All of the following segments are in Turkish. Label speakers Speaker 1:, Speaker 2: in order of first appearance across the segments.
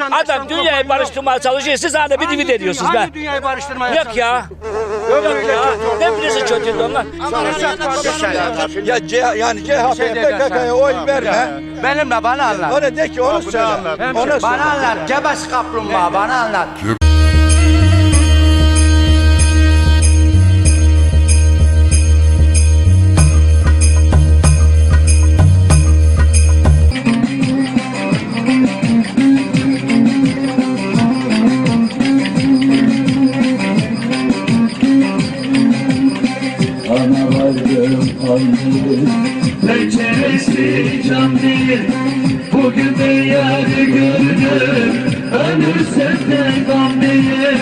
Speaker 1: Adam dünyayı barıştırmaya çalışıyor. Siz hala bir divit ediyorsunuz be.
Speaker 2: Hangi dünyayı barıştırmaya
Speaker 1: Yok ya. Yok ya. Ne birisi kötüydü onlar.
Speaker 3: Ya C, yani CHP'ye PKK'ya oy verme.
Speaker 2: Benimle bana anlat.
Speaker 3: Öyle de ki onu söyle. Onu söyle.
Speaker 2: Bana anlat. Cebes kaplumbağa bana anlat.
Speaker 4: Penceresi cam değil Bugün de yarı gördüm Ölürsem de gam değil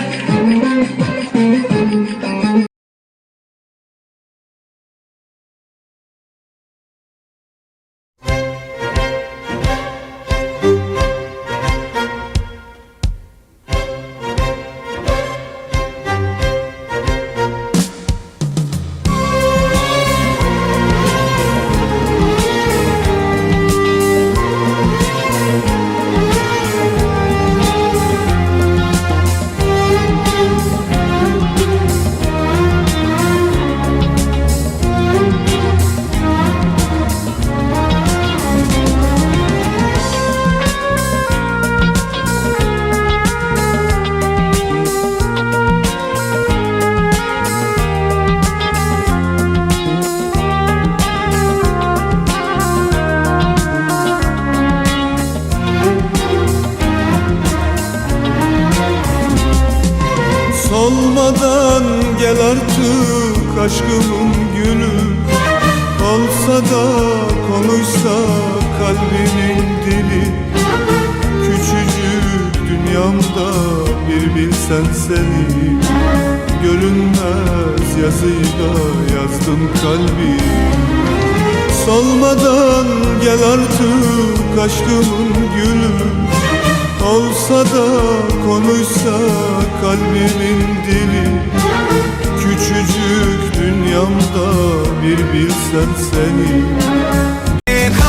Speaker 5: Solmadan gel artık aşkımın gülü. Olsa da konuşsa kalbimin dili. Küçücük dünyamda bir bilsen seni. Görünmez yazıyla yazdım kalbi. Solmadan gel artık aşkımın gülü. Olsa da konuşsa kalbimin dili. Küçücük dünyamda bir bilsen seni.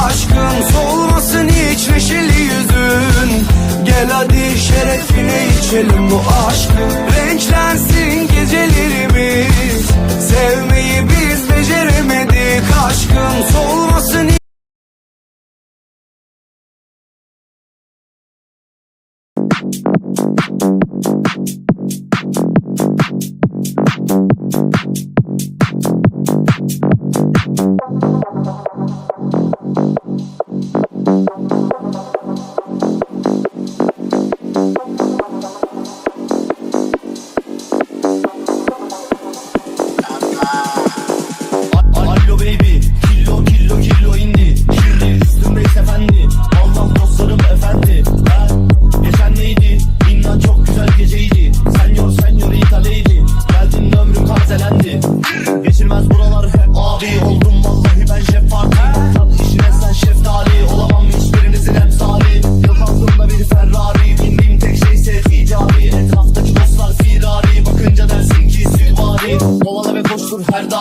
Speaker 6: Aşkın solmasın hiç neşeli yüzün. Gel hadi şerefine içelim bu aşkı Renklensin
Speaker 4: Thank you.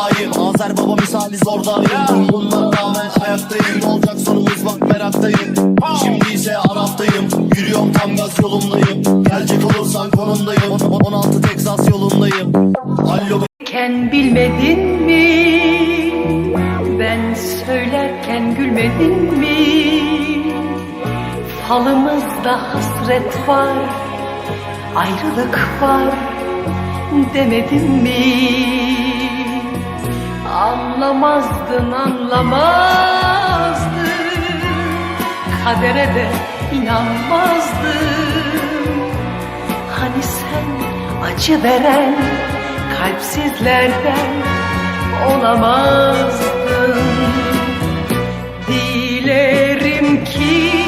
Speaker 4: Daim Azer baba misali zordayım. Tüm bunlara rağmen ayaktayım Ne olacak sonumuz bak meraktayım. Şimdi ise Arap'tayım. Yürüyorum tam gaz yolundayım. Gelecek olursan konumdayım. 16 Texas yolundayım. Allo
Speaker 7: Ken bilmedin mi? Ben söylerken gülmedin mi? Falımızda hasret var, ayrılık var demedim mi? Anlamazdın anlamazdın. Kadere de inanmazdın. Hani sen acı veren kalpsizlerden olamazdın. Dilerim ki